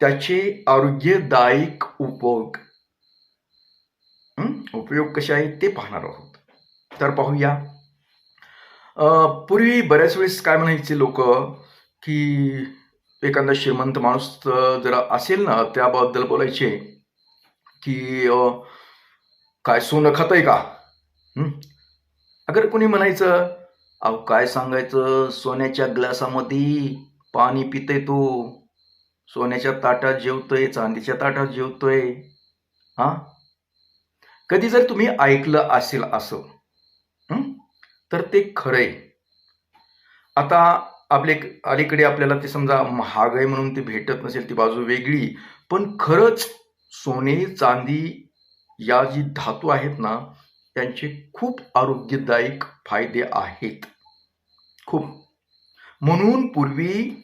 त्याचे आरोग्यदायक उपयोग उपयोग कसे आहेत ते पाहणार आहोत. तर पाहूया. पूर्वी बऱ्याच वेळेस काय म्हणायचे लोक की एखादा श्रीमंत माणूस जर असेल ना त्याबद्दल बोलायचे की काय सोनं खातंय का? अगर कोणी म्हणायचं अहो काय सांगायचं? सोन्याच्या ग्लासामध्ये पाणी पितय तो. सोन्याच्या ताटात जेवतोय चांदीच्या ताटात जेवतोय. हा? कधी जर तुम्ही ऐकलं असेल असं तर ते खरंय. आता आपले अलीकडे आपल्याला ते समजा महाग आहे म्हणून ते भेटत नसेल ती बाजू वेगळी पण खरंच सोने चांदी या जी धातू आहेत ना त्यांचे खूप आरोग्यदायक फायदे आहेत. खूप. म्हणून पूर्वी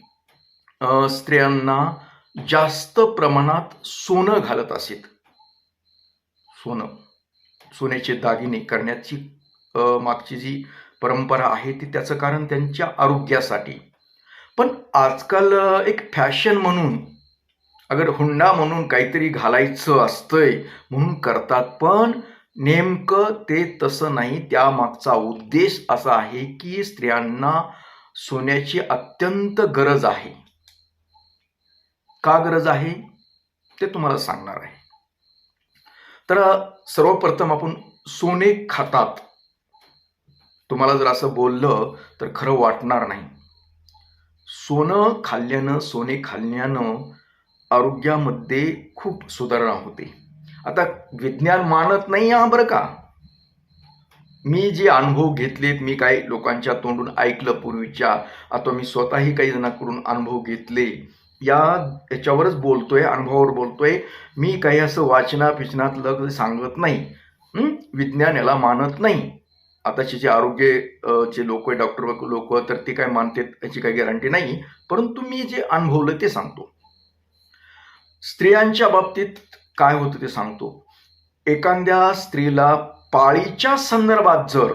स्त्रियांना जास्त प्रमाणात सोनं घालत असेत. सोनं. सोन्याचे दागिने करण्याची मागची जी परंपरा आहे ती त्याचं कारण त्यांच्या आरोग्यासाठी. पण आजकाल एक फॅशन म्हणून अगर हुंडा म्हणून काहीतरी घालायचं असतंय म्हणून करतात पण नेमकं ते तसं नाही. त्यामागचा उद्देश असा आहे की स्त्रियांना सोन्याची अत्यंत गरज आहे. का गरज आहे ते तुम्हाला सांगणार आहे. तर सर्वप्रथम आपण सोने खातात. तुम्हाला जर असं बोललं तर खरं वाटणार नाही. सोनं खाल्ल्यानं सोने खाल्ल्यानं आरोग्यामध्ये खूप सुधारणा होते. आता विज्ञान मानत नाही हा बरं का? मी जे अनुभव घेतलेत मी काही लोकांच्या तोंडून ऐकलं पूर्वीच्या आता मी स्वतःही काही जणांकडून अनुभव घेतले. या याच्यावरच बोलतोय अनुभवावर बोलतोय. मी काही असं वाचना पिचनात लग सांगत नाही. विज्ञान याला मानत नाही. आताचे जे आरोग्य चे लोक आहे डॉक्टर लोक तर ते काय मानतात याची काही गॅरंटी नाही. परंतु मी जे अनुभवलं ते सांगतो. स्त्रियांच्या बाबतीत काय होतं ते सांगतो. एखाद्या स्त्रीला पाळीच्या संदर्भात जर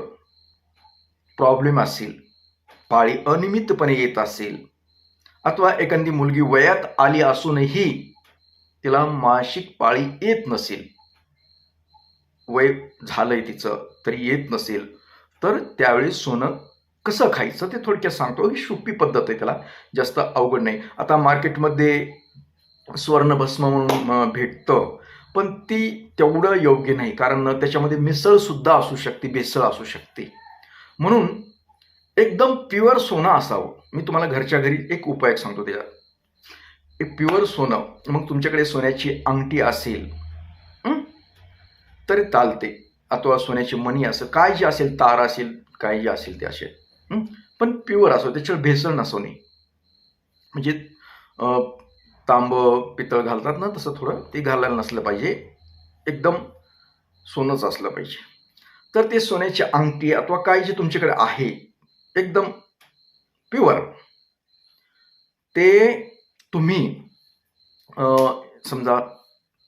प्रॉब्लेम असेल पाळी अनियमितपणे येत असेल अथवा एखादी मुलगी वयात आली असूनही तिला मासिक पाळी येत नसेल वय झालंय तिचं तरी येत नसेल तर त्यावेळी सोनं कसं खायचं ते थोडक्यात सांगतो. ही सोपी पद्धत आहे त्याला जास्त अवघड नाही. आता मार्केटमध्ये स्वर्णभस्म म्हणून भेटतं पण ती तेवढं योग्य नाही कारण त्याच्यामध्ये मिसळ सुद्धा असू शकते भेसळ असू शकते. म्हणून एकदम प्युअर सोनं असावं. मी तुम्हाला घरच्या घरी एक उपाय सांगतो त्याच्यात एक प्युअर सोनं मग तुमच्याकडे सोन्याची अंगठी असेल तरी चालते. अथवा सोन्याची मणी असेल काय जे असेल तार असेल काय जे असेल ते असेल पण प्युअर असो त्याच्यावर भेसळ नसो नाही म्हणजे तांब पितळ घालतात ना तसं थोडं ते घालायला नसलं पाहिजे. एकदम सोनंच असलं पाहिजे. तर ते सोन्याची अंगठी अथवा काय जे तुमच्याकडे आहे एकदम प्युअर. ते तुम्ही समजा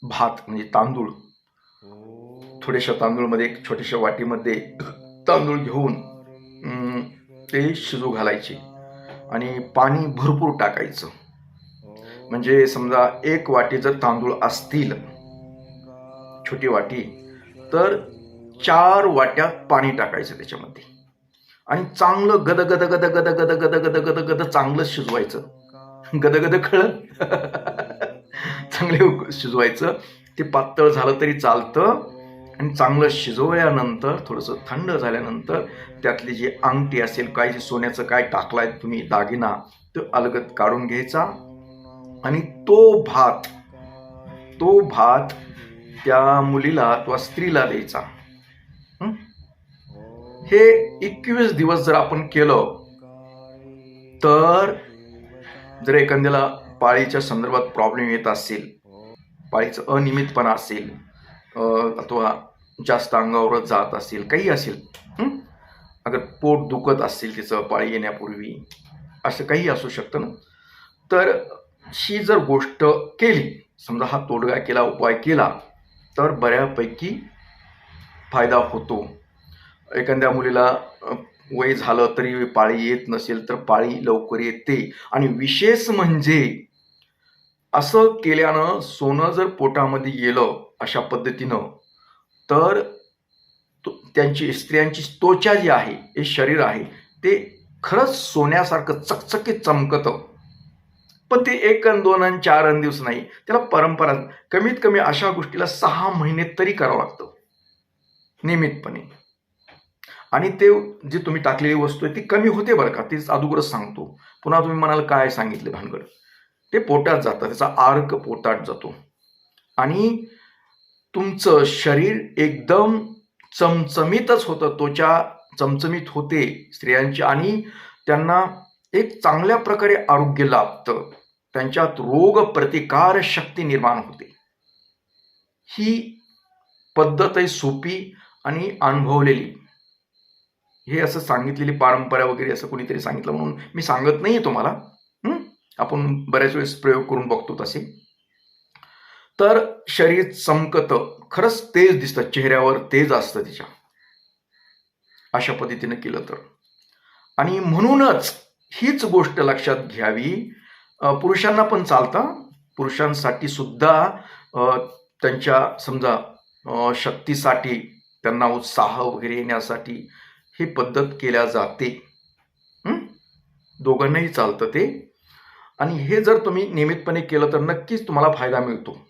भात म्हणजे तांदूळ थोड्याशा तांदूळमध्ये एक छोट्याशा वाटीमध्ये तांदूळ घेऊन ते शिजू घालायचे आणि पाणी भरपूर टाकायचं. म्हणजे समजा एक वाटी जर तांदूळ असतील छोटी वाटी तर चार वाट्या पाणी टाकायचं त्याच्यामध्ये. आणि चांगलं गद गद गद गद गद गद गद गद गद चांगलं शिजवायचं. गद गद खळ चांगले शिजवायचं. ते पातळ झालं तरी चालतं. आणि चांगलं शिजवल्यानंतर थोडंसं थंड झाल्यानंतर त्यातली जी अंगठी असेल काय जे सोन्याचं काय टाकलाय तुम्ही दागिना तो अलगत काढून घ्यायचा. आणि तो भात तो भात त्या मुलीला किंवा स्त्रीला द्यायचा. हे एकवीस दिवस जर आपण केलं तर जर एखाद्याला पाळीच्या संदर्भात प्रॉब्लेम येत असेल पाळीचं अनियमितपणा असेल अथवा जास्त अंगावर जात असेल काही असेल अगर पोट दुखत असेल तिचं पाळी येण्यापूर्वी असं काही असू शकतं ना? तर ही जर गोष्ट केली समजा हा तोडगा केला उपाय केला तर बऱ्यापैकी फायदा होतो. एखाद्या मुलीला वय झालं तरी पाळी येत नसेल तर पाळी लवकर येते. आणि विशेष म्हणजे असं केल्यानं सोनं जर पोटामध्ये गेलं अशा पद्धतीनं तर तो- त्यांची स्त्रियांची त्वचा जी आहे हे शरीर आहे ते खरंच सोन्यासारखं चकचकीत चमकतं. पण ते एक अन दोन अन चार अन दिवस नाही त्याला परंपरा कमीत कमी अशा गोष्टीला सहा महिने तरी करावं लागतं. नियमितपणे. आणि ते जी तुम्ही टाकलेली वस्तू आहे ती कमी होते बरं का? तीच अगोदरच सांगतो. पुन्हा तुम्ही म्हणाल काय सांगितले भानगड? ते पोटात जातं त्याचा आर्क पोटात जातो. आणि तुमचं शरीर एकदम चमचमीतच होतं त्वचा चमचमीत होते स्त्रियांची आणि त्यांना एक चांगल्या प्रकारे आरोग्य लाभतं. त्यांच्यात रोग प्रतिकार शक्ती निर्माण होते. ही पद्धत आहे सोपी आणि अनुभवलेली. हे असं सांगितलेली परंपरा वगैरे असं कोणीतरी सांगितलं म्हणून मी सांगत नाहीये तुम्हाला. आपण बऱ्याच वेळेस प्रयोग करून बघतो तसे. तर शरीर चमकतं खरंच तेज दिसतं चेहऱ्यावर तेज असतं तिच्या. अशा पद्धतीनं केलं तर. आणि म्हणूनच हीच गोष्ट लक्षात घ्यावी. पुरुषांना पण चालतं. पुरुषांसाठी सुद्धा त्यांच्या समजा शक्तीसाठी त्यांना उत्साह वगैरे येण्यासाठी ही पद्धत केल्या जाते. दोघांनाही चालतं ते. आणि हे जर तुम्ही नियमितपणे केलं तर नक्कीच तुम्हाला फायदा मिळतो.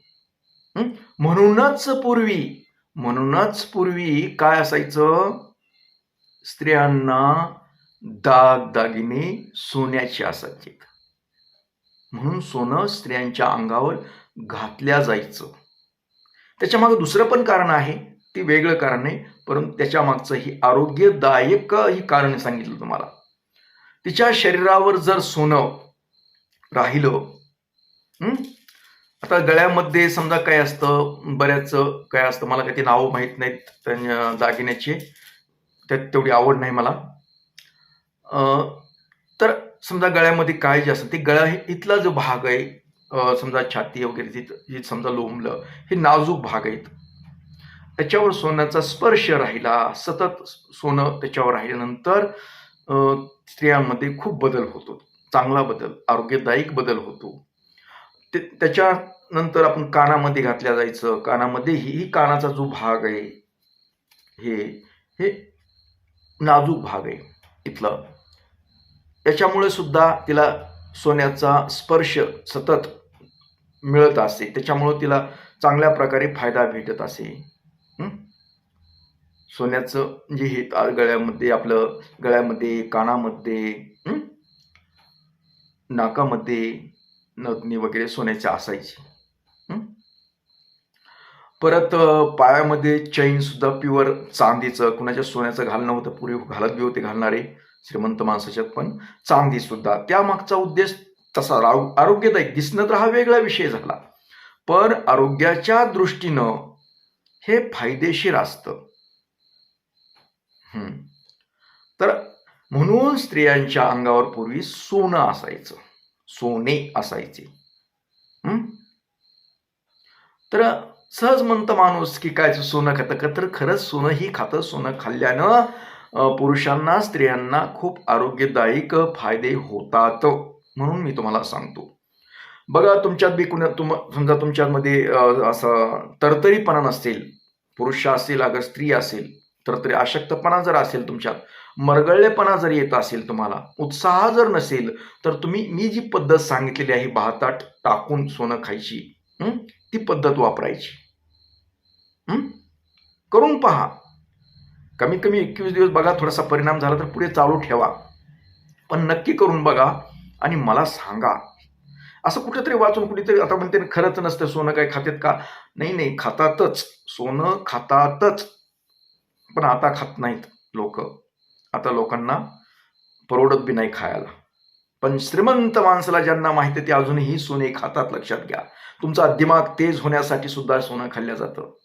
म्हणूनच पूर्वी म्हणूनच पूर्वी काय असायचं? स्त्रियांना दागदागिने सोन्याचे असायचे. म्हणून सोनं स्त्रियांच्या अंगावर घातल्या जायचं. त्याच्यामागं दुसरं पण कारण आहे. ते वेगळं कारण नाही परंतु त्याच्या मागचं ही आरोग्यदायक ही कारण सांगितलं तुम्हाला. तिच्या शरीरावर जर सोनं राहिलं आता गळ्यामध्ये समजा काय असतं बऱ्याच काय असतं मला काही ते नावं माहीत नाहीत त्या दागिन्याची. त्यात तेवढी आवड नाही मला. तर समजा गळ्यामध्ये काय जे असतं ते गळा हे इथला जो भाग आहे समजा छाती वगैरे तिथं समजा लोंबलं हे नाजूक भाग आहेत. त्याच्यावर सोन्याचा स्पर्श राहिला. सतत सोनं त्याच्यावर राहिल्यानंतर स्त्रियांमध्ये खूप बदल होतो. चांगला बदल आरोग्यदायक बदल होतो. ते त्याच्यानंतर आपण कानामध्ये घातल्या जायचं. कानामध्ये ही कानाचा जो भाग आहे हे हे नाजूक भाग आहे इथलं. त्याच्यामुळे सुद्धा तिला सोन्याचा स्पर्श सतत मिळत असे. त्याच्यामुळं तिला चांगल्या प्रकारे फायदा भेटत असे. सोन्याचं जे हे तार गळ्यामध्ये आपलं गळ्यामध्ये कानामध्ये नाकामध्ये नथनी वगैरे सोन्याची असायची. परत पायामध्ये चैन सुद्धा प्युअर चांदीचं कुणाच्या सोन्याचं घालणं होतं पूर्वी घालत बी होते घालणारे श्रीमंत माणसाच्यात पण चांदी सुद्धा. त्यामागचा उद्देश तसा राव- आरोग्यदायक दिसणं तर हा वेगळा विषय झाला. पण आरोग्याच्या दृष्टीनं हे फायदेशीर असतं. तर म्हणून स्त्रियांच्या अंगावर पूर्वी सोनं असायचं. सोने असायचे. तर सहज म्हणतं माणूस की काय सोनं खातं? का तर खरंच सोनं ही खातं. सोनं खाल्ल्यानं पुरुषांना स्त्रियांना खूप आरोग्यदायक फायदे होतात. म्हणून मी तुम्हाला सांगतो. बघा तुमच्यात बी कुणा तुम समजा तुमच्यामध्ये असं तरतरीपणा नसेल पुरुष असेल अगर स्त्री असेल तर तरी अशक्तपणा जर असेल तुमच्यात मरगळलेपणा जर येत असेल तुम्हाला उत्साह जर नसेल तर तुम्ही मी जी पद्धत सांगितलेली आहे भातात टाकून सोनं खायची ती पद्धत वापरायची. करून पहा. कमीत कमी एकवीस दिवस बघा थोडासा परिणाम झाला तर पुढे चालू ठेवा. पण नक्की करून बघा आणि मला सांगा. असं कुठेतरी वाचून कुठेतरी आता म्हणते ना, खरंच नसतं सोनं काय खातात का? नाही नाही खातातच. सोनं खातातच. पण आता खात नाहीत लोक. आता लोकांना परवडत बी नाही खायला. पण श्रीमंत माणसाला ज्यांना माहिती आहे ते अजूनही सोने खातात लक्षात घ्या. तुमचा दिमाग तेज होण्यासाठी सुद्धा सोनं खाल्लं जातं.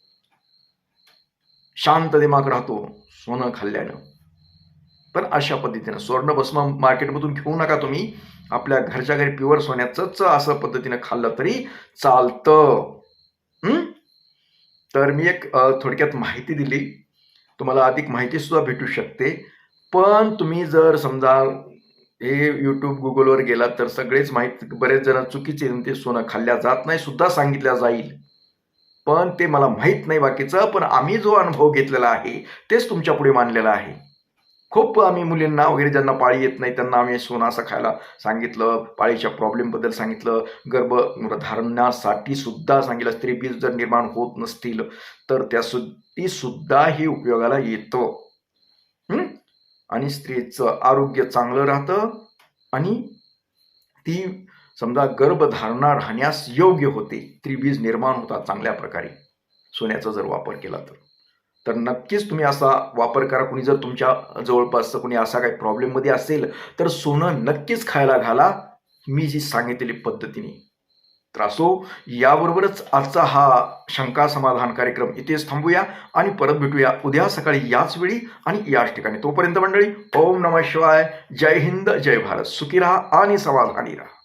शांत दिमाग राहतो सोनं खाल्ल्यानं. पण अशा पद्धतीनं स्वर्ण भस्म मार्केटमधून घेऊ नका तुम्ही. आपल्या घरच्या घरी प्युअर सोन्याचंच असं पद्धतीनं खाल्लं तरी चालतं. तर मी एक थोडक्यात माहिती दिली. तुम्हाला अधिक माहिती सुद्धा भेटू शकते. पण तुम्ही जर समजा हे यूट्यूब गुगलवर गेलात तर सगळेच माहिती बरेच जण चुकीचे ते सोनं खाल्ल्या जात नाही सुद्धा सांगितल्या जाईल. पण ते मला माहीत नाही बाकीचं पण आम्ही जो अनुभव घेतलेला आहे तेच तुमच्यापुढे मांडलेला आहे. खूप आम्ही मुलींना वगैरे ज्यांना पाळी येत नाही त्यांना आम्ही सोनं असं खायला सांगितलं पाळीच्या प्रॉब्लेमबद्दल सांगितलं गर्भधारणासाठी सुद्धा सांगितलं स्त्रीबीज जर निर्माण होत नसतील तर त्या सु ती सुद्धा हे उपयोगाला येतं. आणि स्त्रीचं आरोग्य चांगलं राहतं आणि ती समजा गर्भधारणा राहण्यास योग्य होते. त्रिबीज निर्माण होतात चांगल्या प्रकारे. सोन्याचा जर वापर केला तर. तर नक्कीच तुम्ही असा वापर करा. कुणी जर तुमच्या जवळपासचं कुणी असा काही प्रॉब्लेममध्ये असेल तर सोनं नक्कीच खायला घाला. मी जी सांगितलेली पद्धतीने. तर असो याबरोबरच आजचा हा शंका समाधान कार्यक्रम इथेच थांबूया आणि परत भेटूया उद्या सकाळी याच वेळी आणि याच ठिकाणी. तोपर्यंत मंडळी ओम नमः शिवाय. जय हिंद जय भारत. सुखी राहा आणि समाधानी राहा.